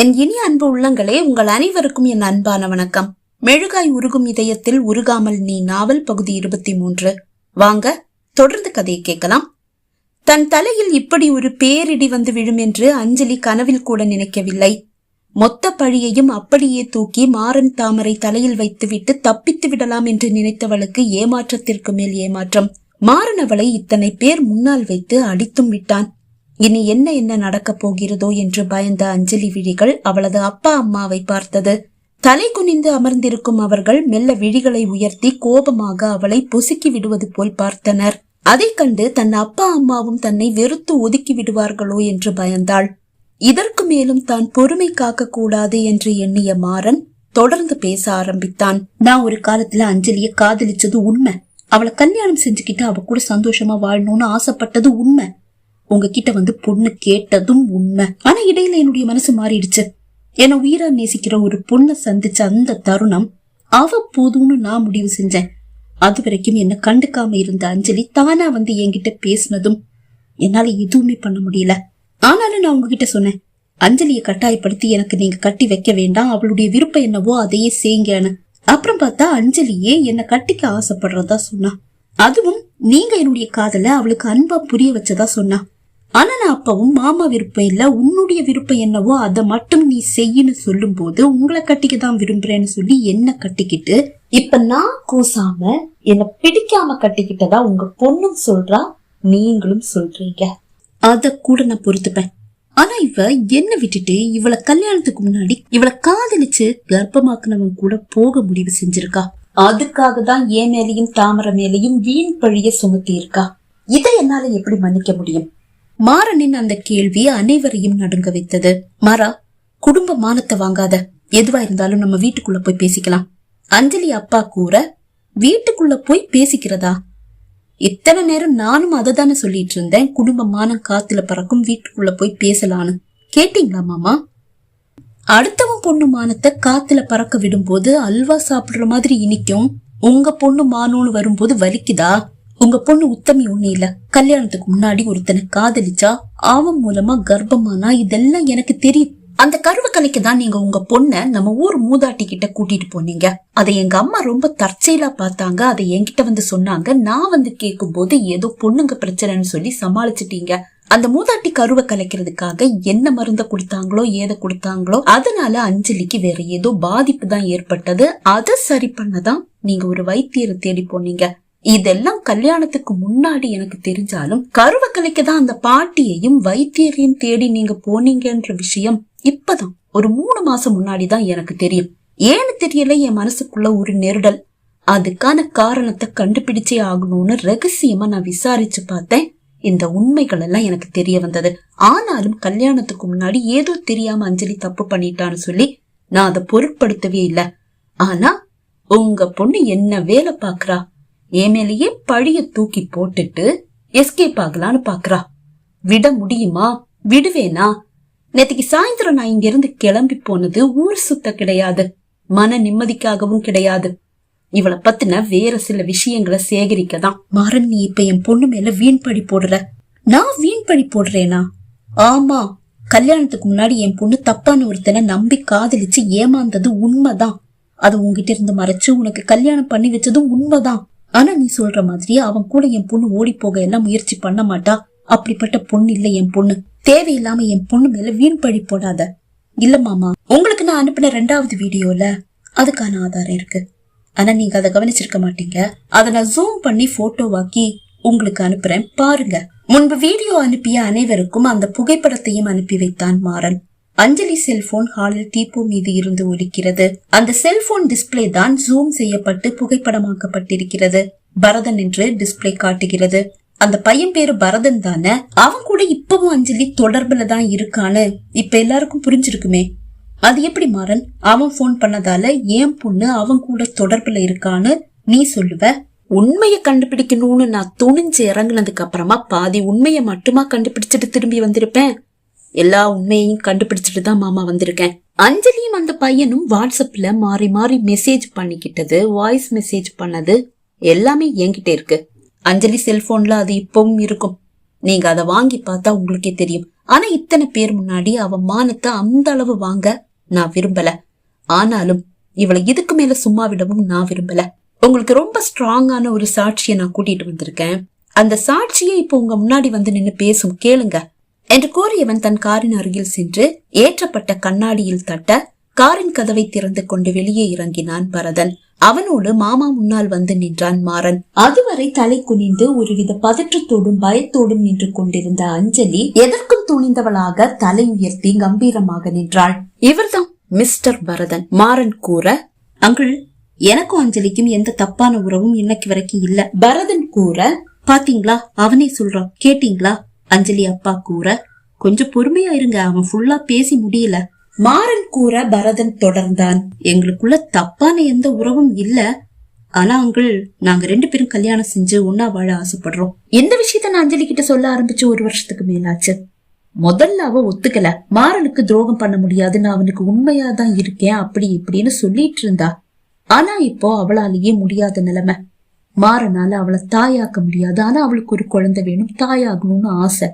என் இனிய அன்பு உள்ளங்களே உங்கள் அனைவருக்கும் என் அன்பான வணக்கம். மெழுகாய் உருகும் இதயத்தில் உருகாமல் நீ நாவல் பகுதி இருபத்தி மூன்று வாங்க தொடர்ந்து கதையை கேட்கலாம். தன் தலையில் இப்படி ஒரு பேரிடி வந்து விழும் என்று அஞ்சலி கனவில் கூட நினைக்கவில்லை. மொத்த பழியையும் அப்படியே தூக்கி மாறன் தாமரை தலையில் வைத்துவிட்டு தப்பித்து விடலாம் என்று நினைத்தவளுக்கு ஏமாற்றத்திற்கு மேல் ஏமாற்றம். மாறன் அவளை இத்தனை பேர் முன்னால் வைத்து அடித்தும் விட்டான். இனி என்ன என்ன நடக்கப் போகிறதோ என்று பயந்த அஞ்சலி விழிகள் அவளது அப்பா அம்மாவை பார்த்தது. தலை குனிந்து அமர்ந்திருக்கும் அவர்கள் மெல்ல விழிகளை உயர்த்தி கோபமாக அவளை பொசுக்கி விடுவது போல் பார்த்தனர். அதைக் கண்டு தன் அப்பா அம்மாவும் தன்னை வெறுத்து ஒதுக்கி விடுவார்களோ என்று பயந்தாள். இதற்கு மேலும் தான் பொறுமை காக்க கூடாது என்று எண்ணிய மாறன் தொடர்ந்து பேச ஆரம்பித்தான். நான் ஒரு காலத்துல அஞ்சலிய காதலிச்சது உண்மை. அவளை கல்யாணம் செஞ்சுக்கிட்டு அவ கூட சந்தோஷமா வாழணும்னு ஆசைப்பட்டது உண்மை. உங்ககிட்ட வந்து பொண்ணு கேட்டதும் உண்மை. ஆனா இடையில என்னுடைய மனசு மாறிடுச்சு. என்ன உயிரா நேசிக்கிற ஒரு பொண்ணை சந்திச்ச அந்த தருணம் அவ போதும்னு நான் முடிவு செஞ்சேன். அது வரைக்கும் என்ன கண்டுக்காம இருந்த அஞ்சலி தானா வந்து என்கிட்ட பேசினதும் என்னால எதுவுமே பண்ண முடியல. ஆனாலும் நான் உங்ககிட்ட சொன்னேன் அஞ்சலியை கட்டாயப்படுத்தி எனக்கு நீங்க கட்டி வைக்க வேண்டாம். அவளுடைய விருப்பம் என்னவோ அதையே செய்யுங்கன்னு. அப்புறம் பார்த்தா அஞ்சலியே என்ன கட்டிக்க ஆசைப்படுறதா சொன்னா. அதுவும் நீங்க என்னுடைய காதல அவளுக்கு அன்பா புரிய வச்சதா சொன்னா. ஆனா நான் அப்பவும் மாமா விருப்பம் இல்ல உன்னுடைய விருப்பம் என்னவோ அதை மட்டும் நீ செய்யன்னு சொல்லும் போது உங்களை கட்டிக்க தான் விரும்புறேன்னு சொல்லி என்ன கட்டிக்கிட்டு இப்ப நான் கூசாம என்ன பிடிக்காம கட்டிக்கிட்டதா உங்க பொண்ணும் சொல்றா நீங்களும் சொல்றீங்க. அத கூட நான் பொறுத்துப்பேன். ஆனா இவ என்ன விட்டுட்டு இவளை கல்யாணத்துக்கு முன்னாடி இவளை காதலிச்சு கர்ப்பமாக்குனவன் கூட போக முடிவு செஞ்சிருக்கா. அதுக்காக தான் ஏ மேலையும் தாமரை மேலையும் வீண் பழிய சுமத்தி இருக்கா இதை என்னால எப்படி மன்னிக்க முடியும்? மாறனின் அந்த கேள்வி அனைவரையும் நடுங்க வைத்தது. மாறா குடும்ப மானத்தை வாங்காத. எதுவா இருந்தாலும் நம்ம வீட்டுக்குள்ள போய் பேசிக்கலாம். அஞ்சலி அப்பா கூற வீட்டுக்குள்ள போய் பேசிக்கிறதா? இத்தனை நேரம் நானும் அதை தானே சொல்லிட்டு இருந்தேன். குடும்ப மானம் காத்துல பறக்கும் வீட்டுக்குள்ள போய் பேசலான்னு. கேட்டீங்களா மாமா? அடுத்தவன் பொண்ணு மானத்தை காத்துல பறக்க விடும்போது அல்வா சாப்பிடுற மாதிரி இனிக்கும். உங்க பொண்ணு மானோன்னு வரும்போது வலிக்குதா? உங்க பொண்ணு உத்தமி ஒண்ணு இல்ல கல்யாணத்துக்கு முன்னாடி ஒருத்தனை காதலிச்சா அவன் மூலமா கர்ப்பமானா இதெல்லாம் எனக்கு தெரியும். அந்த கருவக்கலைக்கு தான் நீங்க உங்க பொண்ண நம்ம ஊர் மூதாட்டி கிட்ட கூட்டிட்டு போனீங்க. அதை எங்க அம்மா ரொம்ப தற்செயலா பார்த்தாங்க. அதை என்கிட்ட வந்து சொன்னாங்க. நான் வந்து கேட்கும் போது ஏதோ பொண்ணுங்க பிரச்சனைன்னு சொல்லி சமாளிச்சிட்டீங்க. அந்த மூதாட்டி கருவை கலைக்கிறதுக்காக என்ன மருந்த கொடுத்தாங்களோ ஏதை கொடுத்தாங்களோ அதனால அஞ்சலிக்கு வேற ஏதோ பாதிப்பு தான் ஏற்பட்டது. அதை சரி பண்ணதான் நீங்க ஒரு வைத்தியரை தேடி போனீங்க. இதெல்லாம் கல்யாணத்துக்கு முன்னாடி எனக்கு தெரிஞ்சாலும் கருவை கலைக்க தான் அந்த பாட்டியையும் வைத்தியரையும் தேடி நீங்க போனீங்கன்ற விஷயம் இப்பதான் ஒரு மூணு மாசம் முன்னாடி தான் எனக்கு தெரியும். ஏன்னு தெரியல என் மனசுக்குள்ள ஒரு நெருடல். அதுக்கான காரணத்தை கண்டுபிடிச்சே ஆகணும்னு ரகசியமா நான் விசாரிச்சு பார்த்தேன். இந்த உண்மைகள் எல்லாம் எனக்கு தெரிய வந்தது. ஆனாலும் கல்யாணத்துக்கு முன்னாடி ஏதோ தெரியாம அஞ்சலி தப்பு பண்ணிட்டான்னு சொல்லி நான் அதை பொருட்படுத்தவே இல்லை. ஆனா உங்க பொண்ணு என்ன வேலை பாக்குறா என் மேலேயே பழிய தூக்கி போட்டுட்டு எஸ்கேப் ஆகலான்னு பாக்குறா. விட முடியுமா? விடுவேனா? நேத்திக்கு சாயந்தரம் நான் இங்க இருந்து கிளம்பி போனது ஊர் சுத்த கிடையாது. மன நிம்மதிக்காகவும் கிடையாது. இவளை பத்தின வேற சில விஷயங்களை சேகரிக்க தான் மாறன் நீ இப்ப என் பொண்ணு மேல வீண் பழி போடுற. நான் வீண் பழி போடுறேனா? ஆமா. கல்யாணத்துக்கு முன்னாடி என் பொண்ணு தப்பான ஒருத்தனை நம்பி காதலிச்சு ஏமாந்தது உண்மைதான். அது உங்ககிட்ட இருந்து மறைச்சு உனக்கு கல்யாணம் பண்ணி வச்சதும் உண்மைதான். ஆனா நீ சொல்ற மாதிரி அவன் கூட என் பொண்ணு ஓடி போக எல்லாம் முயற்சி பண்ண மாட்டா. அப்படிப்பட்ட பொண்ணு இல்ல என் பொண்ணு. தேவையில்லாம என் பொண்ணு மேல வீண் பழி போடாத. இல்ல மாமா உங்களுக்கு நான் அனுப்பின ரெண்டாவது வீடியோல அதுக்கான ஆதாரம் இருக்கு. ஆனா நீங்க அதை கவனிச்சிருக்க மாட்டீங்க. அதை நான் ஜூம் பண்ணி போட்டோவாக்கி உங்களுக்கு அனுப்புறேன். பாருங்க. முன்பு வீடியோ அனுப்பிய அனைவருக்கும் அந்த புகைப்படத்தையும் அனுப்பி வைத்தான் மாறன். அஞ்சலி செல்போன் ஹாலில் டீப்போ மீது இருந்து ஒலிக்கிறது. அந்த செல்போன் டிஸ்பிளே தான் ஜூம் செய்யப்பட்டு புகைப்படமாக்கப்பட்டிருக்கிறது. பரதன் என்று டிஸ்பிளே காட்டுகிறது. அந்த பையன் பேரு பரதன் தானே? அவன் கூட இப்பவும் அஞ்சலி தொடர்புல தான் இருக்கான்னு இப்ப எல்லாருக்கும் புரிஞ்சிருக்குமே. அது எப்படி மாறன்? அவன் போன் பண்ணதால ஏன் பொண்ணு அவன் கூட தொடர்புல இருக்கான்னு நீ சொல்லுவ? உண்மைய கண்டுபிடிக்கணும்னு நான் துணிஞ்சு இறங்குனதுக்கு அப்புறமா பாதி உண்மையை மட்டுமா கண்டுபிடிச்சிட்டு திரும்பி வந்திருப்பேன்? எல்லா உண்மையையும் கண்டுபிடிச்சிட்டு தான் மாமா வந்திருக்கேன். அஞ்சலியும் அந்த பையனும் வாட்ஸ்அப்ல மாறி மாறி மெசேஜ் பண்ணிக்கிட்டது வாய்ஸ் மெசேஜ் பண்ணது எல்லாமே என்கிட்ட இருக்கு. அஞ்சலி செல்போன்ல அது இப்பவும் இருக்கும். நீங்க அதை வாங்கி பார்த்தா உங்களுக்கே தெரியும். ஆனா இத்தனை பேர் முன்னாடி அவ மானத்தை அந்த அளவு வாங்க நான் விரும்பல. ஆனாலும் இவளை இதுக்கு மேல சும்மா விடவும் நான் விரும்பல. உங்களுக்கு ரொம்ப ஸ்ட்ராங்கான ஒரு சாட்சியை நான் கூட்டிட்டு வந்திருக்கேன். அந்த சாட்சியை இப்போ உங்க முன்னாடி வந்து நின்னு பேசும் கேளுங்க. என்று கூறியவன் தன் காரின் அருகில் சென்று ஏற்றப்பட்ட கண்ணாடியில் தட்ட காரின் கதவை திறந்து கொண்டு வெளியே இறங்கினான் பரதன். அவனோடு மாமா முன்னால் வந்து நின்றான் மாறன். அதுவரை தலை குனிந்து ஒருவித பதற்றத்தோடும் பயத்தோடும் நின்று கொண்டிருந்த அஞ்சலி எதற்கும் துணிந்தவளாக தலை உயர்த்தி கம்பீரமாக நின்றாள். இவர்தான் மிஸ்டர் பரதன் மாறன் கூற. அங்கிள் எனக்கும் அஞ்சலிக்கும் எந்த தப்பான உறவும் இன்னைக்கு வரைக்கும் இல்ல. பரதன் கூற. பாத்தீங்களா? அவனே சொல்றான். கேட்டீங்களா? அஞ்சலி அப்பா கூற கொஞ்சம் பொறுமையா இருங்க அவன் ஃபுல்லா பேசி முடியல. மாறன் கூற பரதன் தொடர்ந்தான். எங்களுக்குள்ள தப்பான எந்த உறவும் இல்ல. ஆனா அங்கிள் நாங்க ரெண்டு பேரும் கல்யாணம் செஞ்சு ஒன்னா வாழ ஆசைப்படுறோம். எந்த விஷயத்த நான் அஞ்சலி கிட்ட சொல்ல ஆரம்பிச்சு ஒரு வருஷத்துக்கு மேலாச்சு? முதல்ல அவ ஒத்துக்கல. மாறனுக்கு துரோகம் பண்ண முடியாதுன்னு அவனுக்கு உண்மையா தான் இருக்கேன். அப்படி இப்படின்னு சொல்லிட்டு இருந்தா. ஆனா இப்போ அவளாலேயே முடியாத நிலைமை. மாறனால அவளை தாயாக்க முடியாது. ஆனா அவளுக்கு ஒரு குழந்தை வேணும் தாயாகணும்னு ஆசை.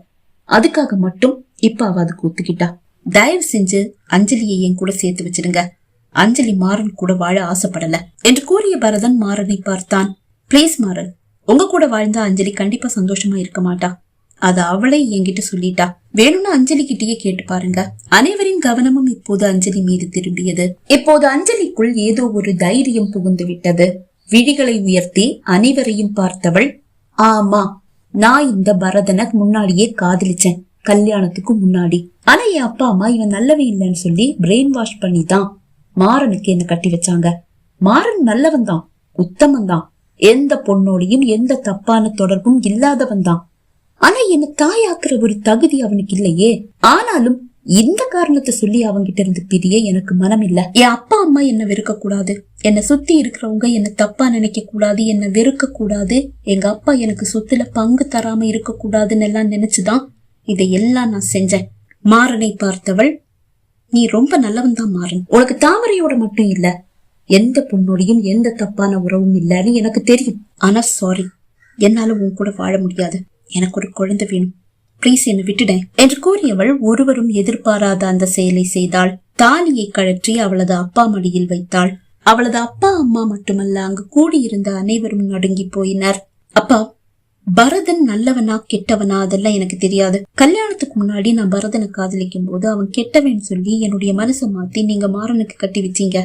அதுக்காக மட்டும் இப்ப அவ அதுக்கு ஒத்துக்கிட்டா. தயவு செஞ்சு அஞ்சலியை என் கூட சேர்த்து வச்சிருங்க. அஞ்சலி மாறன் கூட வாழ ஆசைப்படல என்று கூறிய பரதன் மாறனை பார்த்தான். ப்ளீஸ் மாறன் உங்க கூட வாழ்ந்தா அஞ்சலி கண்டிப்பா சந்தோஷமா இருக்க மாட்டா. அத அவளே என்கிட்ட சொல்லிட்டா. வேணும்னு அஞ்சலி கிட்டயே கேட்டு பாருங்க. அனைவரின் கவனமும் இப்போது அஞ்சலி மீது திரும்பியது. இப்போது அஞ்சலிக்குள் ஏதோ ஒரு தைரியம் புகுந்து விட்டது. விழிகளை உயர்த்தி அனைவரையும் பார்த்தவள் ஆமா நான் இந்த பரதனை முன்னாடியே காதலிச்சேன் கல்யாணத்துக்கு முன்னாடி. ஆனா என் அப்பா அம்மா இவன் நல்லவன் இல்லைன்னு சொல்லி பிரெயின் வாஷ் பண்ணி தான் மாறனுக்கு என்ன கட்டி வச்சாங்க. மாறன் நல்லவன் தான் உத்தமன் தான். எந்த பொண்ணோடையும் எந்த தப்பான தொடர்பும் இல்லாதவன் தான். ஆனா என்ன தாயாக்குற ஒரு தகுதி அவனுக்கு இல்லையே. ஆனாலும் இந்த காரணத்தை சொல்லி அவங்கிட்ட இருந்து பிரிய எனக்கு மனம் இல்ல என் அப்பா அம்மா என்ன வெறுக்க கூடாது என்னை சுத்தி இருக்கிறவங்க என்ன தப்பா நினைக்க கூடாது என்ன வெறுக்க கூடாது எங்க அப்பா எனக்கு சொத்துல பங்கு தராம இருக்க கூடாதுன்னு எல்லாம் நினைச்சுதான் இதையெல்லாம் நான் செஞ்சேன். மாறனை பார்த்தவள் நீ ரொம்ப நல்லவன் தான் மாறன். உனக்கு தாமரையோட மட்டும் இல்ல. எந்த பொண்ணோடையும் எந்த தப்பான உறவும் இல்லைன்னு எனக்கு தெரியும். ஆனா சாரி என்னால உன் கூட வாழ முடியாது. எனக்கு ஒரு குழந்தை வேணும். ப்ளீஸ் என்னை விட்டுடேன் என்று கூறியவள் ஒருவரும் எதிர்பாராத அந்த செயலை செய்தாள். தாலியை கழற்றி அவளது அப்பா மடியில் வைத்தாள். அவளது அப்பா அம்மா மட்டுமல்ல அங்கு கூடியிருந்த அனைவரும் நடுங்கி போயினர். அப்பா பரதன் நல்லவனா கெட்டவனா அதெல்லாம் எனக்கு தெரியாது. கல்யாணத்துக்கு முன்னாடி நான் பரதனை காதலிக்கும் போது அவன் கெட்டவன் சொல்லி என்னுடைய மனசை மாத்தி நீங்க மாறனுக்கு கட்டி வச்சீங்க.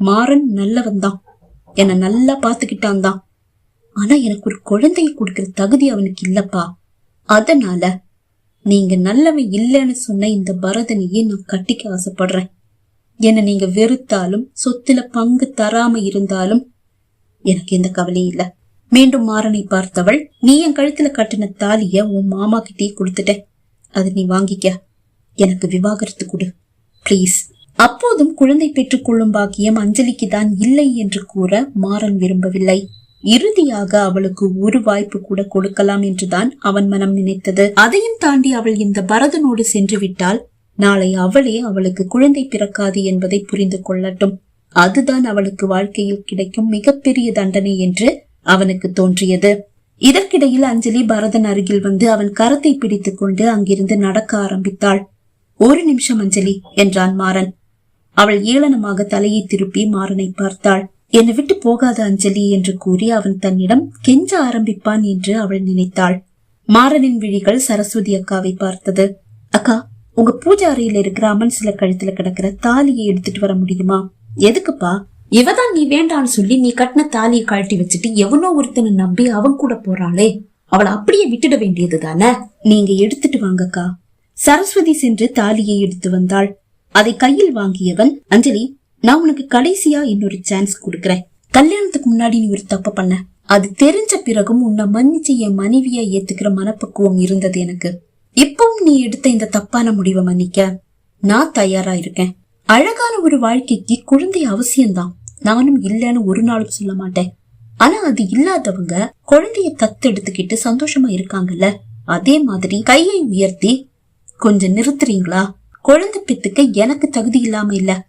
மாறன் நல்லவன் தான். என்ன நல்லா பாத்துக்கிட்டான் தான். ஆனா எனக்கு ஒரு குழந்தையை கொடுக்கிற தகுதி அவனுக்கு இல்லப்பா. அதனால நீங்க நல்லவன் இல்லைன்னு சொன்ன இந்த பரதனையே நான் கட்டிக்க ஆசைப்படுறேன். என்ன நீங்க வெறுத்தாலும் சொத்துல பங்கு தராம இருந்தாலும் எனக்கு எந்த கவலையும் இல்ல. மீண்டும் மாறனை பார்த்தவள் நீ என் கழுத்துல கட்டின தாலிய உன் மாமா கிட்டே கொடுத்துட்ட அதை நீ வாங்கிக்க. எனக்கு விவாகரத்து கொடு. ப்ளீஸ் அப்போதும் குழந்தை பெற்றுக் கொள்ளும் பாக்கியம் அஞ்சலிக்கு தான் இல்லை என்று கூற மாறன் விரும்பவில்லை. இறுதியாக அவளுக்கு ஒரு வாய்ப்பு கூட கொடுக்கலாம் என்றுதான் அவன் மனம் நினைத்தது. அதையும் தாண்டி அவள் இந்த பரதனோடு சென்று விட்டால் நாளை அவளே அவளுக்கு குழந்தை பிறக்காது என்பதை புரிந்து கொள்ளட்டும். அதுதான் அவளுக்கு வாழ்க்கையில் கிடைக்கும் மிகப்பெரிய தண்டனை என்று அவனுக்கு தோன்றியது. இதற்கிடையில் அஞ்சலி பரதன் அருகில் வந்து அவன் கரத்தை பிடித்துக் கொண்டு அங்கிருந்து நடக்க ஆரம்பித்தாள். ஒரு நிமிஷம் அஞ்சலி என்றான் மாறன். அவள் ஏளனமாக தலையை திருப்பி மாறனை பார்த்தாள். என்னை விட்டு போகாத அஞ்சலி என்று கூறி அவன் தன்னிடம் கெஞ்ச ஆரம்பிப்பான் என்று அவள் நினைத்தாள். மாறனின் விழிகள் சரஸ்வதி அக்காவை பார்த்தது. அக்கா உங்க பூஜை அறையில இருக்கிற அம்மன் சில கழுத்துல கிடக்கிற தாலியை எடுத்துட்டு வர முடியுமா? எதுக்குப்பா? இவதான் நீ வேண்டான்னு சொல்லி நீ கட்டின தாலியை கழட்டி வச்சுட்டு எவனோ ஒருத்தனை நம்பி அவன் கூட போறாளே. அவளை அப்படியே விட்டுட வேண்டியது தானே? நீங்க எடுத்துட்டு வாங்கக்கா. சரஸ்வதி சென்று தாலியை எடுத்து வந்தாள். அதை கையில் வாங்கியவன் அஞ்சலி நான் உனக்கு கடைசியா இன்னொரு சான்ஸ் கொடுக்கறேன். கல்யாணத்துக்கு முன்னாடி நீ ஒரு தப்பு பண்ண. அது தெரிஞ்ச பிறகும் உன்னை மன்னிச்சு என் மனைவியா ஏத்துக்கிற மனப்பக்குவம் இருந்தது எனக்கு. இப்பவும் நீ எடுத்த இந்த தப்பான முடிவை மன்னிக்க நான் தயாரா இருக்கேன். அழகான ஒரு வாழ்க்கைக்கு குழந்தை அவசியம்தான். நானும் இல்லைன்னு ஒரு நாளும் சொல்ல மாட்டேன். ஆனா அது இல்லாதவங்க குழந்தைய தத்து எடுத்துக்கிட்டு சந்தோஷமா இருக்காங்கல்ல? அதே மாதிரி கையை உயர்த்தி கொஞ்சம் நிறுத்துறீங்களா? குழந்தை பெத்துக்க எனக்கு தகுதி இல்லாம இல்ல.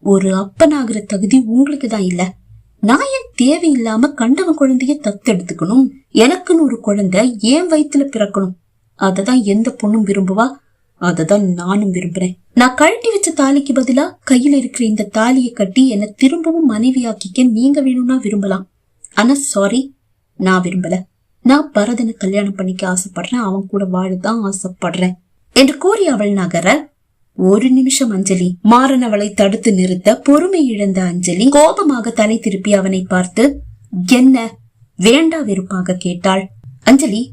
ஒரு அப்பனாகிற தகுதி உங்களுக்கு தான் இல்ல. நான் ஏன் தேவையில்லாம கண்டவன் குழந்தைய தத்தெடுத்துக்கணும்? எனக்குன்னு ஒரு குழந்தை ஏன் வயித்துல பிறக்கணும்? அததான் எந்த பொண்ணும் விரும்புவா? அததான் நானும் விரும்புறேன். நான் கழட்டி வச்ச தாலிக்கு பதிலா கையில இருக்கிற இந்த தாலியை கட்டி என்னை திரும்பவும் மனைவியாக்கிக்க நீங்க வேணும்னா விரும்பலாம். ஆனா சாரி நான் விரும்பல. நான் பரதனை கல்யாணம் பண்ணிக்க ஆசைப்படுறேன். அவன் கூட வாழதான் ஆசைப்படுறேன். என்று கூறி அவள் நகர ஒரு நிமிஷம் அஞ்சலி. மாறன் அவளை தடுத்து நிறுத்த பொறுமை இழந்த அஞ்சலி கோபமாக தலை திருப்பி அவனை பார்த்து என்ன? வேண்டா வெறுப்பாக கேட்டாள். அஞ்சலி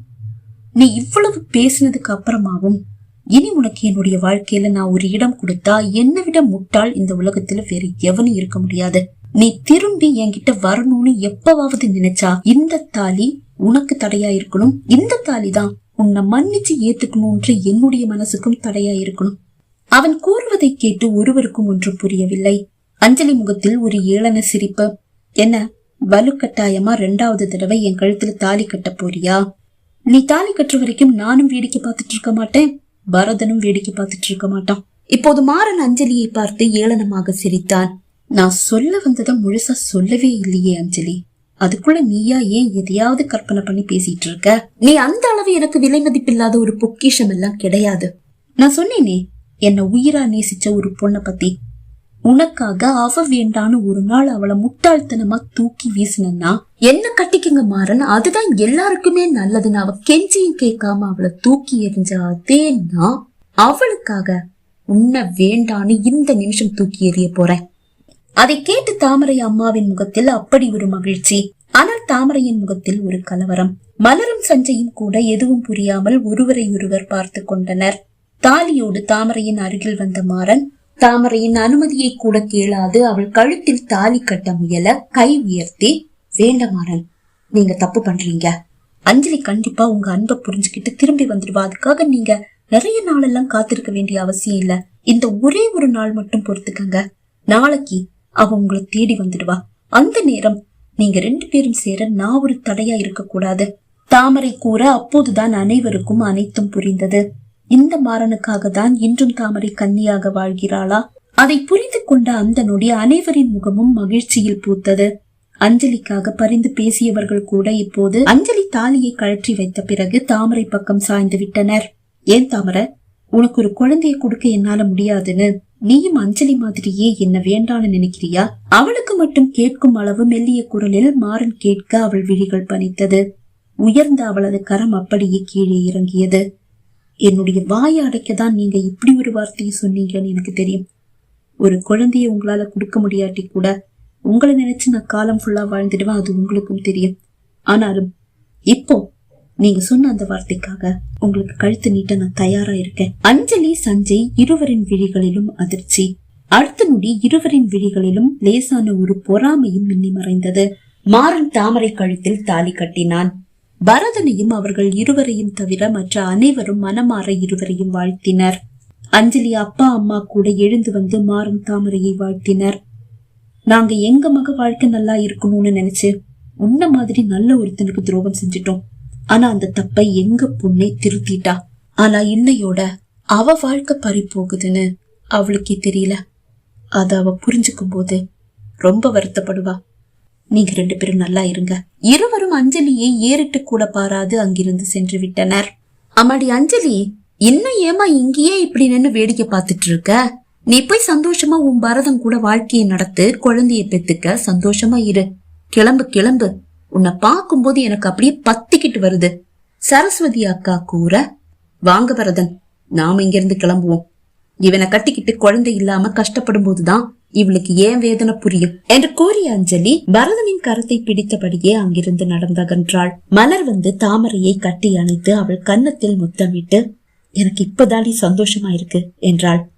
நீ இவ்வளவு பேசினதுக்கு அப்புறமாவும் இனி உனக்கு என்னுடைய வாழ்க்கையில நான் ஒரு இடம் கொடுத்தா என்னை விட முட்டாள் இந்த உலகத்துல வேற எவனும் இருக்க முடியாது. நீ திரும்பி என்கிட்ட வரணும்னு எப்பவாவது நினைச்சா இந்த தாலி உனக்கு தடையா இருக்கணும். இந்த தாலி தான் உன்னை மன்னிச்சு ஏத்துக்கணும்ன்ற என்னுடைய மனசுக்கும் தடையா இருக்கணும். அவன் கூறுவதை கேட்டு ஒருவருக்கும் ஒன்றும் புரியவில்லை. அஞ்சலி முகத்தில் ஒரு ஏளன சிரிப்பு. என்ன வலுக்கட்டாயமா ரெண்டாவது தடவை என் கழுத்துல தாலி கட்ட போறியா? நீ தாலி கட்டுற வரைக்கும் நானும் வேடிக்கை பார்த்துட்டு இருக்க மாட்டேன். பரதனும் வேடிக்கை பார்த்துட்டு இருக்க மாட்டான். இப்போது மாறன் அஞ்சலியை பார்த்து ஏளனமாக சிரித்தான். நான் சொல்ல வந்ததை முழுசா சொல்லவே இல்லையே அஞ்சலி. அதுக்குள்ள நீயா ஏன் எதையாவது கற்பனை பண்ணி பேசிட்டு இருக்க? நீ அந்த அளவு எனக்கு விலை மதிப்பில்லாத ஒரு பொக்கிஷம் எல்லாம் கிடையாது. நான் சொன்னேனே என்ன உயிரா நேசிச்ச ஒரு பொண்ணை பத்தி. உனக்காக அவ வேண்டான்னு ஒரு நாள் அவளை முட்டாள்தனமா தூக்கி வீசினா என்ன கட்டிக்கங்க மாறன்? அதுதான் எல்லாருக்குமே நல்லதுன்னு அவ கெஞ்சியும் கேட்காம அவளை தூக்கி எறிஞ்ச அதே நான் அவளுக்காக உன்னை வேண்டான்னு இந்த நிமிஷம் தூக்கி எறிய போறேன். அதை கேட்டு தாமரை அம்மாவின் முகத்தில் அப்படி ஒரு மகிழ்ச்சி. ஆனால் தாமரையின் முகத்தில் ஒரு கலவரம். மலரும் சஞ்சையும் கூட எதுவும் புரியாமல் ஒருவரை ஒருவர் பார்த்து கொண்டனர். தாலியோடு தாமரையின் அருகில் வந்த மாறன் தாமரையின் அனுமதியை கூட கேளாது அவள் கழுத்தில் தாலி கட்ட முயல கை உயர்த்தி வேண்ட மாறன் நீங்க தப்பு பண்றீங்க. அஞ்சலி கண்டிப்பா உங்க அன்பை புரிஞ்சுக்கிட்டு திரும்பி வந்துடுவா. அதுக்காக நீங்க நிறைய நாளெல்லாம் காத்திருக்க வேண்டிய அவசியம் இல்ல. இந்த ஒரே ஒரு நாள் மட்டும் பொறுத்துக்கங்க. நாளைக்கு அவ உங்களை தேடி வந்துடுவா. அந்த நேரம் நீங்க ரெண்டு பேரும் சேர நான் ஒரு தடையா இருக்க கூடாது தாமரை கூற அப்போதுதான் அனைவருக்கும் அனைத்தும் புரிந்தது. இந்த மாறனுக்காக தான் இன்றும் தாமரை கன்னியாக வாழ்கிறாளா? அதை புரிந்து கொண்ட அந்த நொடி அனைவரின் முகமும் மகிழ்ச்சியில் பூத்தது. அஞ்சலிக்காக பரிந்து பேசியவர்கள் கூட இப்போது அஞ்சலி தாலியை கழற்றி வைத்த பிறகு தாமரை பக்கம் சாய்ந்து விட்டனர். ஏன் தாமர? உனக்கு ஒரு குழந்தையை கொடுக்க என்னால முடியாதுன்னு. நீயும் அஞ்சலி மாதிரியே என்ன வேண்டான்னு நினைக்கிறியா? அவளுக்கு மட்டும் கேட்கும் அளவு மெல்லிய குரலில் மாறன் கேட்க அவள் விழிகள் பணித்தது உயர்ந்த அவளது கரம் அப்படியே கீழே இறங்கியது. என்னுடைய வாயை அடைக்கதான் நீங்க இப்படி ஒரு வார்த்தையை சொன்னீங்கன்னு எனக்கு தெரியும். ஒரு குழந்தைய உங்களால கொடுக்க முடியாட்டி கூட உங்களை நினைச்சு நான் காலம் ஃபுல்லா வாழ்ந்துடுவேன் அது உங்களுக்கும் தெரியும். ஆனாலும் இப்போ நீங்க சொன்ன அந்த வார்த்தைக்காக உங்களுக்கு கழுத்து நீட்ட நான் தயாரா இருக்கேன். அஞ்சலி சஞ்சய் இருவரின் விழிகளிலும் அதிர்ச்சி. அடுத்த நொடி இருவரின் விழிகளிலும் லேசான ஒரு பொறாமையும் மின்னி மறைந்தது மாறன் தாமரை கழுத்தில் தாலி கட்டினான். பரதனையும் அவர்கள் இருவரையும் தவிர மற்ற அனைவரும் மனமாற இருவரையும் வாழ்த்தினர். அஞ்சலி அப்பா அம்மா கூட எழுந்து வந்து மாறும் தாமரையை வாழ்த்தினர். நாங்க எங்க மக வாழ்க்கை நல்லா இருக்கணும்னு நினைச்சு உன்ன மாதிரி நல்ல ஒருத்தனுக்கு துரோகம் செஞ்சிட்டோம். ஆனா அந்த தப்பை எங்க பொண்ணை திருத்திட்டா? ஆனா இன்னையோட அவ வாழ்க்கை பறி போகுதுன்னு அவளுக்கே தெரியல. அத அவ புரிஞ்சுக்கும் போது ரொம்ப வருத்தப்படுவா. நீங்க ரெண்டு பேரும் நல்லா இருங்க. இருவரும் அஞ்சலியை ஏறிட்டு கூட பாராது அங்கிருந்து சென்று விட்டனர். அம்மாடி அஞ்சலி இன்னும் ஏமா இங்கேயே இப்படி நின்னு வேடிக்கை பார்த்துட்டு இருக்க? நீ போய் சந்தோஷமா உன் பரதம் கூட வாழ்க்கையை நடத்து குழந்தைய பெத்துக்க சந்தோஷமா இரு. கிளம்பு கிளம்பு. உன்னை பார்க்கும்போது எனக்கு அப்படியே பத்திக்கிட்டு வருது. சரஸ்வதி அக்கா கூற வாங்க பரதன் நாம இங்கிருந்து கிளம்புவோம். இவனை கட்டிக்கிட்டு குழந்தை இல்லாம கஷ்டப்படும் போதுதான் இவளுக்கு ஏன் வேதனை புரியும்? என்று கூறிய அஞ்சலி பரதனின் கரத்தை பிடித்தபடியே அங்கிருந்து நடந்தகன்றாள். மலர் வந்து தாமரையை கட்டி அணைத்து அவள் கன்னத்தில் முத்தமிட்டு எனக்கு இப்பதாடி சந்தோஷமா இருக்கு என்றாள்.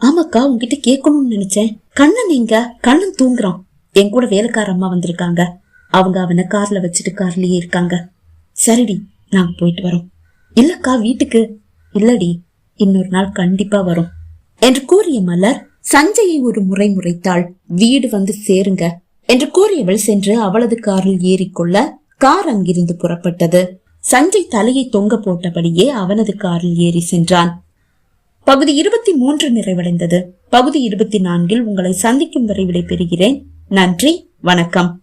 ஆமாக்கா உங்ககிட்ட கேட்கணும்னு நினைச்சேன். கண்ணன் எங்க? கண்ணன் தூங்குறான். என் கூட வேலைக்கார அம்மா வந்திருக்காங்க. அவங்க அவனை கார்ல வச்சுட்டு கார்லயே இருக்காங்க. சரிடி நாங்க போயிட்டு வரோம். இல்லக்கா வீட்டுக்கு. இல்லடி இன்னொரு நாள் கண்டிப்பா வரும். என்று கூறிய மலர் சஞ்சயை ஒரு முறை முறைத்தாள் வீடு வந்து சேருங்க என்று கூறியவள் சென்று அவளது காரில் ஏறிக்கொள்ள கார் அங்கிருந்து புறப்பட்டது. சஞ்சய் தலையை தொங்க போட்டபடியே அவனது காரில் ஏறி சென்றான். பகுதி இருபத்தி மூன்று நிறைவடைந்தது. பகுதி இருபத்தி நான்கில் உங்களை சந்திக்கும் வரை விடைபெறுகிறேன். நன்றி வணக்கம்.